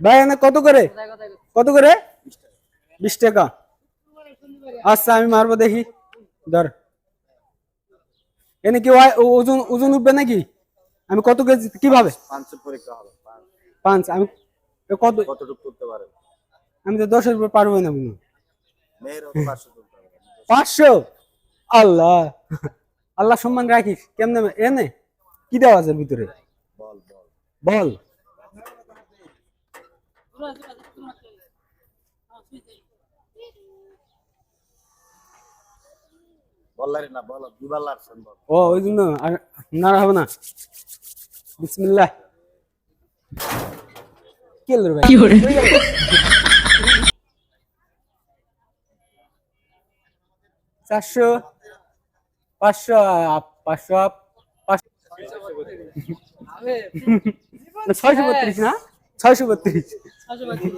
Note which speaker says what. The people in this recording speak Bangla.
Speaker 1: ভাই এনে কত করে? কত করে? বিশ টাকা। আচ্ছা আমি মারবো দেখি। ধর। এনে কি ওজন ওজন উঠবে নাকি? আমি কত কেজি কীভাবে?
Speaker 2: পাঁচশো পরীক্ষা হবে পাঁচ।
Speaker 1: আমি কত
Speaker 2: কতটুকু তুলতে পারেন
Speaker 1: আমি তো দশের উপর পারব না
Speaker 2: পাঁচশো
Speaker 1: পাঁচশো? আল্লাহ। আল্লাহ সম্মান রাখিস। কেমনে এনে কি দেওয়া আছে ভিতরে?
Speaker 2: বল বল।
Speaker 1: বল
Speaker 2: বললারি না বল দুবার লাগছেন বল
Speaker 1: ও ওই জন্য নাড়া হবে না। বিসমিল্লাহ। কি হলো ভাই? চারশো পাঁচশো আপ- পাঁচশো আপ- পাঁচশো। না, ছয়শো বত্রিশ না ছয়শো বত্রিশ